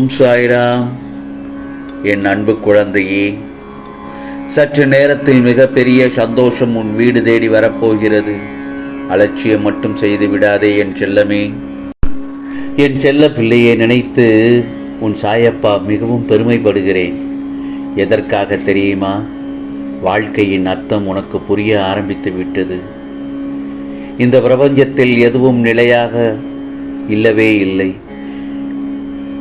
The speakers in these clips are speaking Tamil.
ஓம் சாய்ராம் என் அன்பு குழந்தையே சற்று நேரத்தில் மிகப்பெரிய சந்தோஷம் உன் வீடு தேடி வரப்போகிறது. அலட்சியம் மட்டும் செய்து விடாதே என் செல்லமே. என் செல்ல பிள்ளையை நினைத்து உன் சாயப்பா மிகவும் பெருமைப்படுகிறேன். எதற்காக தெரியுமா? வாழ்க்கையின் அர்த்தம் உனக்கு புரிய ஆரம்பித்து விட்டது. இந்த பிரபஞ்சத்தில் எதுவும் நிலையாக இல்லவே இல்லை.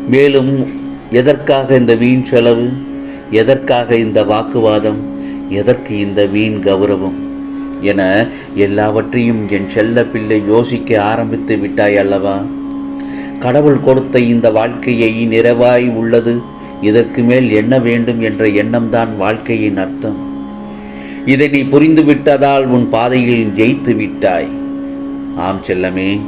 மேலும் எதற்காக இந்த வீண் செலவு? எதற்காக இந்த வாக்குவாதம்? எதற்கு இந்த வீண் கௌரவம்? என எல்லாவற்றையும் என் செல்ல பிள்ளை யோசிக்க ஆரம்பித்து விட்டாய் அல்லவா? கடவுள் கொடுத்த இந்த வாழ்க்கையை நிறைவாய் உள்ளது. இதற்கு மேல் என்ன வேண்டும் என்ற எண்ணம்தான் வாழ்க்கையின் அர்த்தம். இதை நீ புரிந்து விட்டதால் உன் பாதையில் ஜெயித்து விட்டாய். ஆம் செல்லமே.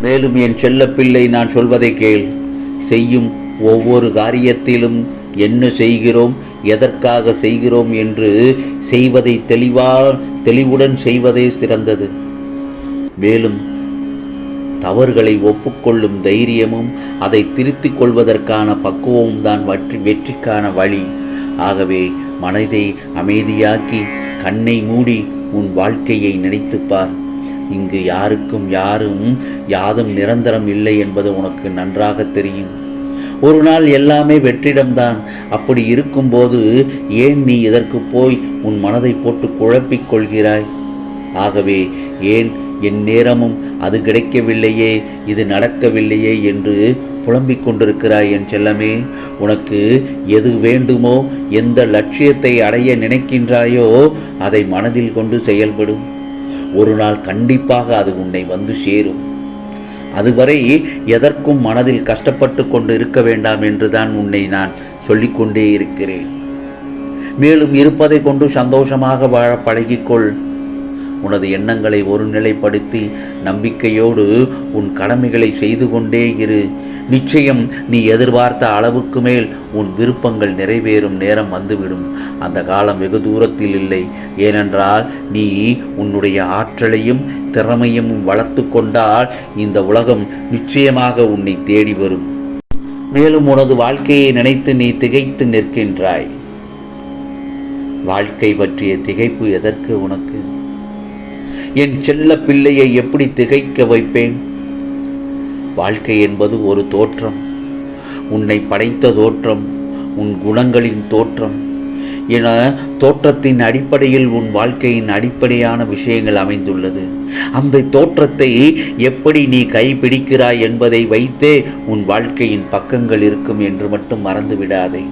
மேலும் என் செல்ல பிள்ளை நான் சொல்வதை கேள். செய்யும் ஒவ்வொரு காரியத்திலும் என்ன செய்கிறோம் எதற்காக செய்கிறோம் என்று செய்வதை தெளிவா தெளிவுடன் செய்வதே சிறந்தது. மேலும் தவறுகளை ஒப்புக்கொள்ளும் தைரியமும் அதை திருத்திக் கொள்வதற்கான பக்குவமும் தான் வற்றி வெற்றிக்கான வழி. ஆகவே மனதை அமைதியாக்கி கண்ணை மூடி உன் வாழ்க்கையை நினைத்துப்பார். இங்கு யாருக்கும் யாரும் யாதும் நிரந்தரம் இல்லை என்பது உனக்கு நன்றாக தெரியும். ஒரு நாள் எல்லாமே வெற்றிடம்தான். அப்படி இருக்கும்போது ஏன் நீ இதற்கு போய் உன் மனதை போட்டு குழப்பிக் கொள்கிறாய்? ஆகவே ஏன் என் நேரமும் அது கிடைக்கவில்லையே இது நடக்கவில்லையே என்று புலம்பிக் கொண்டிருக்கிறாய் என் செல்லமே? உனக்கு எது வேண்டுமோ எந்த லட்சியத்தை அடைய நினைக்கின்றாயோ அதை மனதில் கொண்டு செயல்படும். ஒரு நாள் கண்டிப்பாக அது உன்னை வந்து சேரும். அதுவரை எதற்கும் மனதில் கஷ்டப்பட்டு கொண்டு இருக்க வேண்டாம் என்றுதான் உன்னை நான் சொல்லிக்கொண்டே இருக்கிறேன். மேலும் இருப்பதை கொண்டு சந்தோஷமாக வாழ பழகிக்கொள். உனது எண்ணங்களை ஒருநிலைப்படுத்தி நம்பிக்கையோடு உன் கடமைகளை செய்து கொண்டே இரு. நிச்சயம் நீ எதிர்பார்த்த அளவுக்கு மேல் உன் விருப்பங்கள் நிறைவேறும் நேரம் வந்துவிடும். அந்த காலம் வெகு தூரத்தில் இல்லை. ஏனென்றால் நீ உன்னுடைய ஆற்றலையும் திறமையும் வளர்த்து கொண்டால் இந்த உலகம் நிச்சயமாக உன்னை தேடி வரும். மேலும் உனது வாழ்க்கையை நினைத்து நீ திகைத்து நிற்கின்றாய். வாழ்க்கை பற்றிய திகைப்பு எதற்கு உனக்கு? என் செல்ல பிள்ளையை எப்படி திகைக்க வைப்பேன்? வாழ்க்கை என்பது ஒரு தோற்றம். உன்னை படைத்த தோற்றம் உன் குணங்களின் தோற்றம். என தோற்றத்தின் அடிப்படையில் உன் வாழ்க்கையின் அடிப்படையான விஷயங்கள் அமைந்துள்ளது. அந்த தோற்றத்தை எப்படி நீ கைப்பிடிக்கிறாய் என்பதை வைத்தே உன் வாழ்க்கையின் பக்கங்கள் இருக்கும் என்று மட்டும் மறந்து விடாதே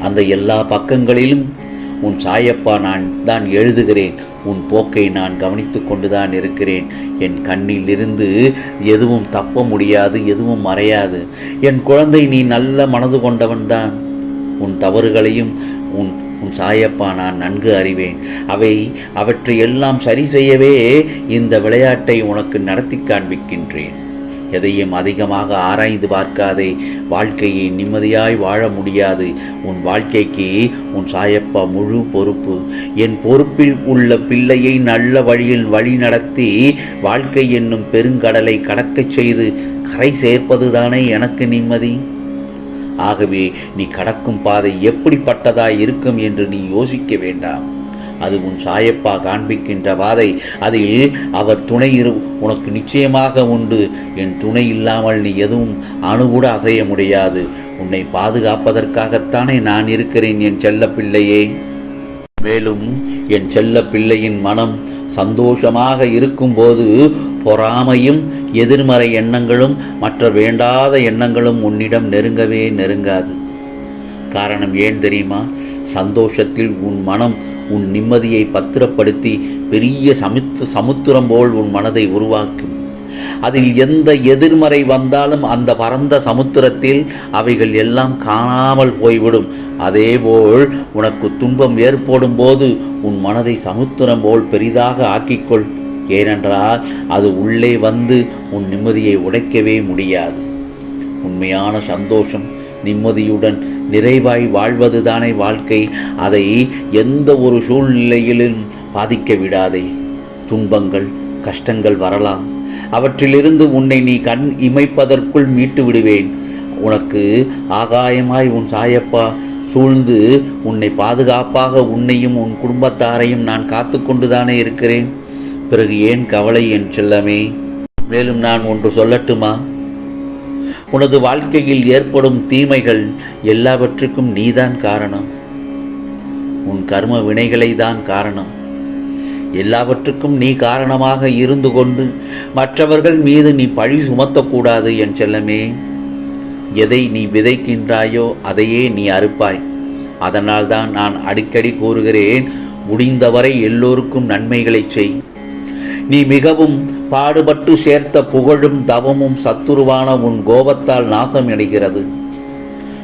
அந்த எல்லா பக்கங்களிலும் உன் சாயப்பா நான் தான் எழுதுகிறேன். உன் போக்கை நான் கவனித்து கொண்டுதான் இருக்கிறேன். என் கண்ணிலிருந்து எதுவும் தப்ப முடியாது எதுவும் மறையாது. என் குழந்தை நீ நல்ல மனது கொண்டவன்தான். உன் தவறுகளையும் உன் உன் சாயப்பா நான் நன்கு அறிவேன். அவை அவற்றை எல்லாம் சரி செய்யவே இந்த விளையாட்டை உனக்கு நடத்தி காண்பிக்கின்றேன். எதையும் அதிகமாக ஆராய்ந்து பார்க்காதே. வாழ்க்கையை நிம்மதியாய் வாழ முடியாது. உன் வாழ்க்கைக்கு உன் சாயப்பா முழு பொறுப்பு. என் பொறுப்பில் உள்ள பிள்ளையை நல்ல வழியில் வழி நடத்தி வாழ்க்கை என்னும் பெருங்கடலை கடக்கச் செய்து கரை சேர்ப்பதுதானே எனக்கு நிம்மதி? ஆகவே நீ கடக்கும் பாதை எப்படிப்பட்டதாய் இருக்கும் என்று நீ யோசிக்க வேண்டாம். அது உன் சாயப்பா காண்பிக்கின்ற பாதை அதில் அவர் துணை இரு உனக்கு நிச்சயமாக உண்டு. என் துணை இல்லாமல் நீ எதுவும் அணுகூட அசைய முடியாது. உன்னை பாதுகாப்பதற்காகத்தானே நான் இருக்கிறேன் என் செல்ல பிள்ளையே. மேலும் என் செல்ல பிள்ளையின் மனம் சந்தோஷமாக இருக்கும்போது பொறாமையும் எதிர்மறை எண்ணங்களும் மற்ற வேண்டாத எண்ணங்களும் உன்னிடம் நெருங்கவே நெருங்காது. காரணம் ஏன் தெரியுமா? சந்தோஷத்தில் உன் மனம் உன் நிம்மதியை பத்திரப்படுத்தி பெரிய சமுத்து சமுத்திரம் போல் உன் மனதை உருவாக்கும். அதில் எந்த எதிர்மறை வந்தாலும் அந்த பரந்த சமுத்திரத்தில் அவைகள் எல்லாம் காணாமல் போய்விடும். அதேபோல் உனக்கு துன்பம் ஏற்படும் போது உன் மனதை சமுத்திரம் போல் பெரிதாக ஆக்கிக்கொள். ஏனென்றால் அது உள்ளே வந்து உன் நிம்மதியை உடைக்கவே முடியாது. உண்மையான சந்தோஷம். நிம்மதியுடன் நிறைவாய் வாழ்வதுதானே வாழ்க்கை. அதை எந்த ஒரு சூழ்நிலையிலும் பாதிக்க விடாதே. துன்பங்கள் கஷ்டங்கள் வரலாம். அவற்றிலிருந்து உன்னை நீ கண் இமைப்பதற்குள் மீட்டு விடுவேன். உனக்கு ஆகாயமாய் உன் சாயப்பா சூழ்ந்து உன்னை பாதுகாப்பாக உன்னையும் உன் குடும்பத்தாரையும் நான் காத்து கொண்டுதானே இருக்கிறேன். பிறகு ஏன் கவலை என் செல்லமே? மேலும் நான் ஒன்று சொல்லட்டுமா? உனது வாழ்க்கையில் ஏற்படும் தீமைகள் எல்லாவற்றுக்கும் நீதான் காரணம். உன் கர்ம வினைகளை தான் காரணம். எல்லாவற்றுக்கும் நீ காரணமாக இருந்து கொண்டு மற்றவர்கள் மீது நீ பழி சுமத்தக்கூடாது என் செல்லமே. எதை நீ விதைக்கின்றாயோ அதையே நீ அறுப்பாய். அதனால்தான் நான் அடிக்கடி கூறுகிறேன் முடிந்தவரை எல்லோருக்கும் நன்மைகளை செய். நீ மிகவும் பாடுபட்டு சேர்த்த புகழும் தவமும் சத்துருவான உன் கோபத்தால் நாசம் அடைகிறது.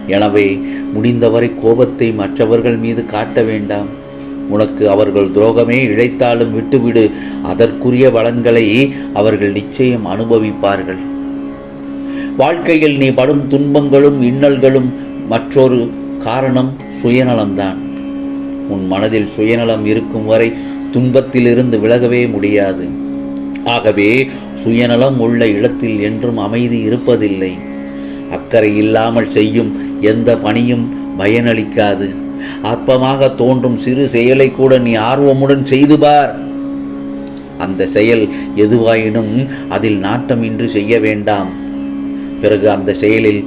எனவே முடிந்தவரை கோபத்தை மற்றவர்கள் மீது காட்ட வேண்டாம். உனக்கு அவர்கள் துரோகமே இழைத்தாலும் விட்டுவிடு. அதற்குரிய பலன்களை அவர்கள் நிச்சயம் அனுபவிப்பார்கள். வாழ்க்கையில் நீ படும் துன்பங்களும் இன்னல்களும் மற்றொரு காரணம் சுயநலம்தான். உன் மனதில் சுயநலம் இருக்கும் வரை துன்பத்திலிருந்து விலகவே முடியாது. ஆகவே சுயநலம் உள்ள இடத்தில் என்றும் அமைதி இருப்பதில்லை. அக்கறை இல்லாமல் செய்யும் எந்த பணியும் பயனளிக்காது. அற்பமாக தோன்றும் சிறு செயலை கூட நீ ஆர்வமுடன் செய்து பார். அந்த செயல் எதுவாயினும் அதில் நாட்டமின்றி செய்ய வேண்டாம். பிறகு அந்த செயலில்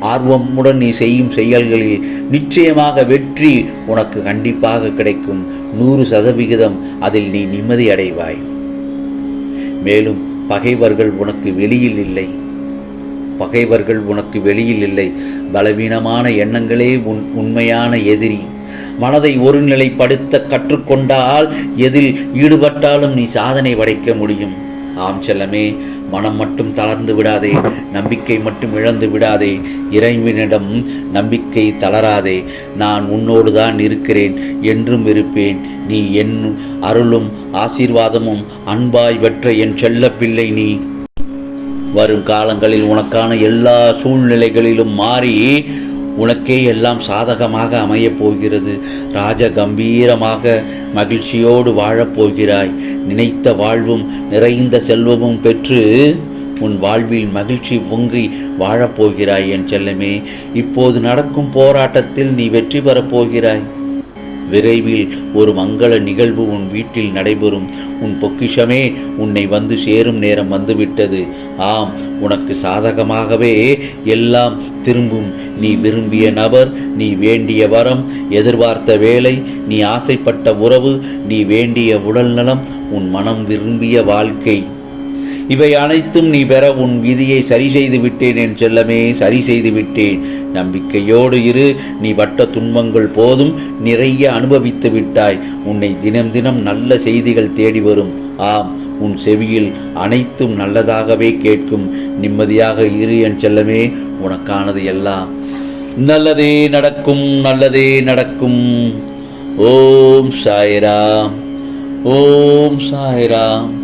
ஆர்வமுடன் நீ செய்யும் செயல்களில் நிச்சயமாக வெற்றி உனக்கு கண்டிப்பாக கிடைக்கும். நூறு சதவிகிதம் அதில் நீ நிம்மதி அடைவாய். மேலும் பகைவர்கள் உனக்கு வெளியில் இல்லை. பகைவர்கள் உனக்கு வெளியில் இல்லை. பலவீனமான எண்ணங்களே உன் உண்மையான எதிரி. மனதை ஒருநிலைப்படுத்த கற்றுக்கொண்டால் எதில் ஈடுபட்டாலும் நீ சாதனை படைக்க முடியும். ஆம் செல்லமே மனம் மட்டும் தளர்ந்து விடாதே நம்பிக்கை மட்டும் இழந்து விடாதே இறைவனிடம் நம்பிக்கை தளராதே நான் உன்னோடு தான் இருக்கிறேன் என்றும் இருப்பேன். நீ என் அருளும் ஆசீர்வாதமும் அன்பாய் பெற்ற என் செல்ல பிள்ளை நீ. வரும் காலங்களில் உனக்கான எல்லா சூழ்நிலைகளிலும் மாறி உனக்கே எல்லாம் சாதகமாக அமையப் போகிறது. ராஜ கம்பீரமாக மகிழ்ச்சியோடு வாழப் போகிறாய். நினைத்த வாழ்வும் நிறைந்த செல்வமும் பெற்று உன் வாழ்வில் மகிழ்ச்சி பொங்கி வாழப்போகிறாய் என் செல்லமே. இப்போது நடக்கும் போராட்டத்தில் நீ வெற்றி பெறப் போகிறாய். விரைவில் ஒரு மங்கள நிகழ்வு உன் வீட்டில் நடைபெறும். உன் பொக்கிஷமே உன்னை வந்து சேரும் நேரம் வந்துவிட்டது. ஆம் உனக்கு சாதகமாகவே எல்லாம் திரும்பும். நீ விரும்பிய நபர் நீ வேண்டிய வரம் எதிர்பார்த்த வேலை நீ ஆசைப்பட்ட உறவு நீ வேண்டிய உடல் நலம் உன் மனம் விரும்பிய வாழ்க்கை. இவை அனைத்தும் நீ பெற உன் விதியை சரி செய்து விட்டேன் என் செல்லமே சரி செய்து விட்டேன். நம்பிக்கையோடு இரு நீ பட்ட துன்பங்கள் போதும் நிறைய அனுபவித்து விட்டாய். உன்னை தினம் தினம் நல்ல செய்திகள் தேடி வரும். ஆம் உன் செவியில் அனைத்தும் நல்லதாகவே கேட்கும். நிம்மதியாக இரு என் செல்லமே உனக்கானது எல்லாம். நல்லதே நடக்கும் நல்லதே நடக்கும். ஓம் சாய்ராம் ஓம் சாய்ராம்.